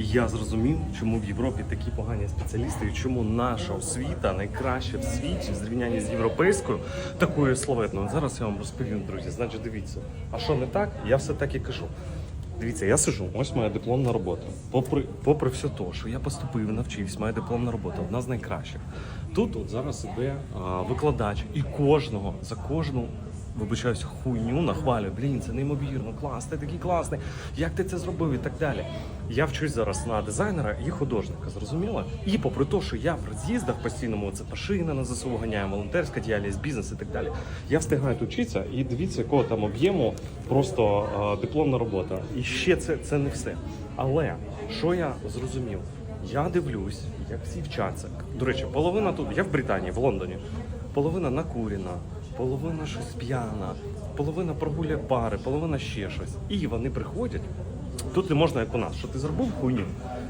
І я зрозумів, чому в Європі такі погані спеціалісти, і чому наша освіта найкраща в світі в зрівнянні з європейською, такою славетною. Зараз я вам розповім, друзі. Значить, дивіться. А що не так? Я все так і кажу. Дивіться, я сижу, ось моя дипломна робота. Попри, попри все те, що я поступив, навчився, моя дипломна робота одна з найкращих. Тут от зараз іде а, викладач, і кожного за кожну. Вибачаюсь, хуйню нахвалюю. Блін, це неймовірно, клас, ти такий класний. Як ти це зробив і так далі. Я вчусь зараз на дизайнера і художника, зрозуміло? І попри те, що я в роз'їздах постійному, це машина на ЗСУ ганяє, волонтерська діяльність, бізнес і так далі. Я встигаю вчитися і дивіться, якого там об'єму просто е, дипломна робота. І ще це, це не все. Але що я зрозумів? Я дивлюсь, як всі вчаться. До речі, половина тут, я в Британії, в Лондоні, половина накурена, половина щось п'яна, половина прогуляє пари, половина ще щось. І вони приходять. Тут не можна, як у нас, що ти зробив хуйню,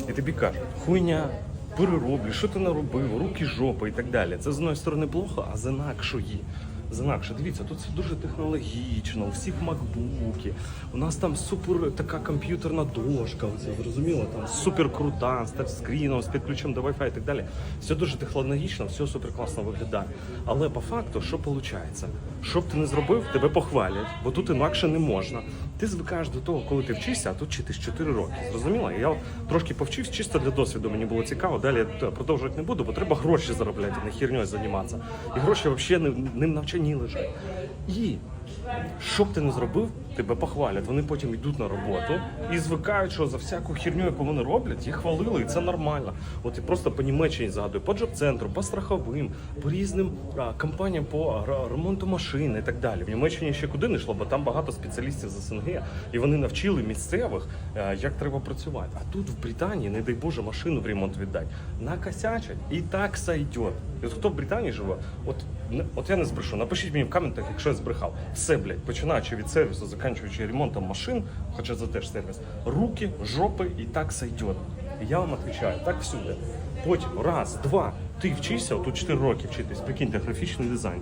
і тобі кажуть, хуйня, перероблю, що ти наробив, руки, жопа і так далі. Це з одної сторони плохо, а з інакшої. З інакше, дивіться, тут все дуже технологічно, у всіх макбуки. У нас там супер така комп'ютерна дошка, оце, зрозуміло, там супер крута, з тачскріном, з підключенням до Wi-Fi і так далі. Все дуже технологічно, все супер класно виглядає. Але по факту, що виходить? Що б ти не зробив, тебе похвалять, бо тут інакше не можна. Ти звикаєш до того, коли ти вчишся, а тут вчитись 4 роки. Зрозуміло? Я трошки повчився, чисто для досвіду мені було цікаво. Далі я продовжувати не буду, бо треба гроші заробляти, не херньою займатися. І гроші взагалі не, не навчанні лежать. І що б ти не зробив, тебе похвалять. Вони потім йдуть на роботу і звикають, що за всяку херню, яку вони роблять, їх хвалили, і це нормально. От і просто по Німеччині згадую, по джоб-центру, по страховим, по різним а, компаніям по ремонту машин і так далі. В Німеччині ще куди не йшло, бо там багато спеціалістів з СНГ, і вони навчили місцевих, е, як треба працювати. А тут в Британії, не дай Боже, машину в ремонт віддать. Накосячать і так от хто в Британії живе, от, от я не збрешу. Напишіть мені в коментах, якщо я збрехав. Все, блядь, починаючи від сервісу, закінчуючи ремонтом машин, хоча це теж сервіс, руки, жопи і так сойдет. І я вам відповідаю, так всюди. Потім раз, два, ти вчишся, тут 4 роки вчитись, прикиньте, графічний дизайн.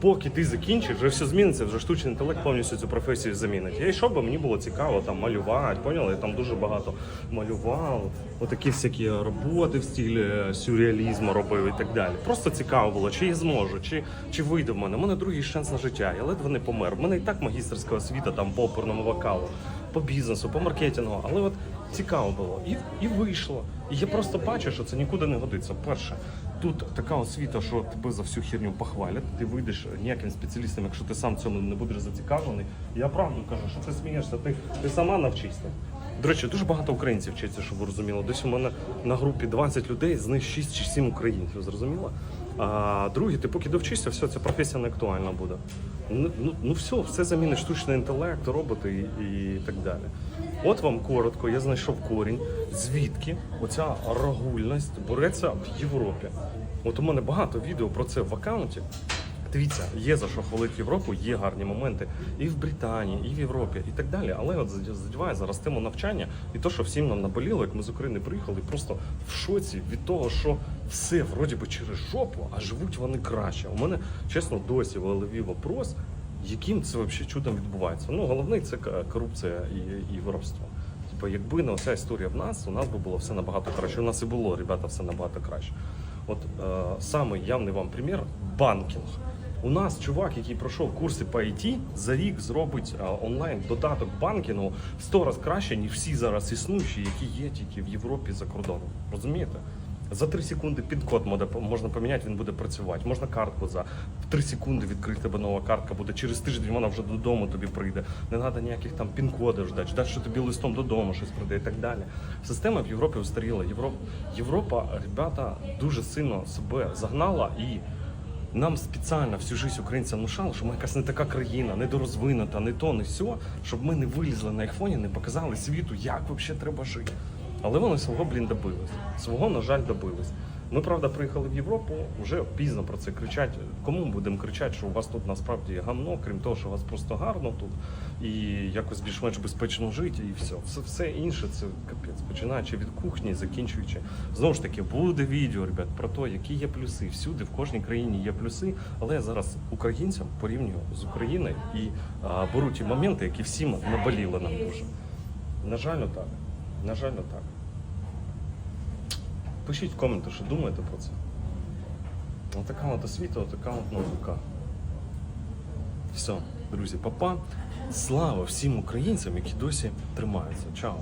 Поки ти закінчиш, вже все зміниться, вже штучний інтелект повністю цю професію замінить. Я йшов, бо мені було цікаво там малювати, поняли? Я там дуже багато малював, отакі всякі роботи в стилі сюрреалізму робив і так далі. Просто цікаво було, чи я зможу, чи, чи вийде в мене. У мене другий шанс на життя. Я ледве не помер. У мене і так магістерська освіта там по оперному вокалу, по бізнесу, по маркетингу. Але от цікаво було. І, і вийшло. І я просто бачу, що це нікуди не годиться. Перше, тут така освіта, що тебе за всю херню похвалять. Ти вийдеш ніяким спеціалістом, якщо ти сам цьому не будеш зацікавлений. Я правду кажу, що ти смієшся, ти, ти сама навчишся. До речі, дуже багато українців вчиться, щоб ви розуміли. Десь у мене на групі 20 людей, з них 6 чи 7 українців, зрозуміло? А другі, ти поки довчишся, все, ця професія не актуальна буде. Ну, ну, ну все, все замінить штучний інтелект, роботи і, і так далі. От вам коротко, я знайшов корінь, звідки оця рагульність береться в Європі. От у мене багато відео про це в аккаунті. Дивіться, є за що хвалити Європу, є гарні моменти і в Британії, і в Європі, і так далі. Але от задіває зараз тему навчання і то, що всім нам наболіло, як ми з України приїхали, просто в шоці від того, що все вроді би через жопу, а живуть вони краще. У мене чесно досі в голові вопрос, яким це взагалі чудом відбувається. Ну головний це корупція і, і воровство. Типу, якби не оця історія в нас, у нас би було все набагато краще. У нас і було, ребята, все набагато краще. От е, самий явний вам примір банкінг. У нас чувак, який пройшов курси по IT, за рік зробить е, онлайн додаток банкінгу в 100 разів краще, ніж всі зараз існуючі, які є тільки в Європі за кордоном. Розумієте? За 3 секунди пін-код можна поміняти, він буде працювати. Можна картку за 3 секунди відкрити тебе нова картка буде. Через тиждень вона вже додому тобі прийде. Не треба ніяких там пін-кодів ждати, ждати, що тобі листом додому щось прийде і так далі. Система в Європі устаріла. Європа, Європа, ребята, дуже сильно себе загнала і. Нам спеціально всю життя українцям внушали, що ми якась не така країна, недорозвинута, не то, не сьо, щоб ми не вилізли на айфоні, не показали світу, як взагалі треба жити. Але вони свого, блін, добились. Свого, на жаль, добились. Ми, правда, приїхали в Європу, вже пізно про це кричать. Кому будемо кричати, що у вас тут насправді гамно, крім того, що у вас просто гарно тут і якось більш-менш безпечно жити, і все. Все, все інше це капець, починаючи від кухні, закінчуючи. Знову ж таки, буде відео, ребят, про те, які є плюси. Всюди, в кожній країні є плюси, але я зараз українцям порівнюю з Україною і а, беру ті моменти, які всім наболіли нам дуже. На жаль, так. На жаль, так. Пишіть в коменти, що думаєте про це. Отака от освіта, отака от наука. Все, друзі, папа. Слава всім українцям, які досі тримаються. Чао.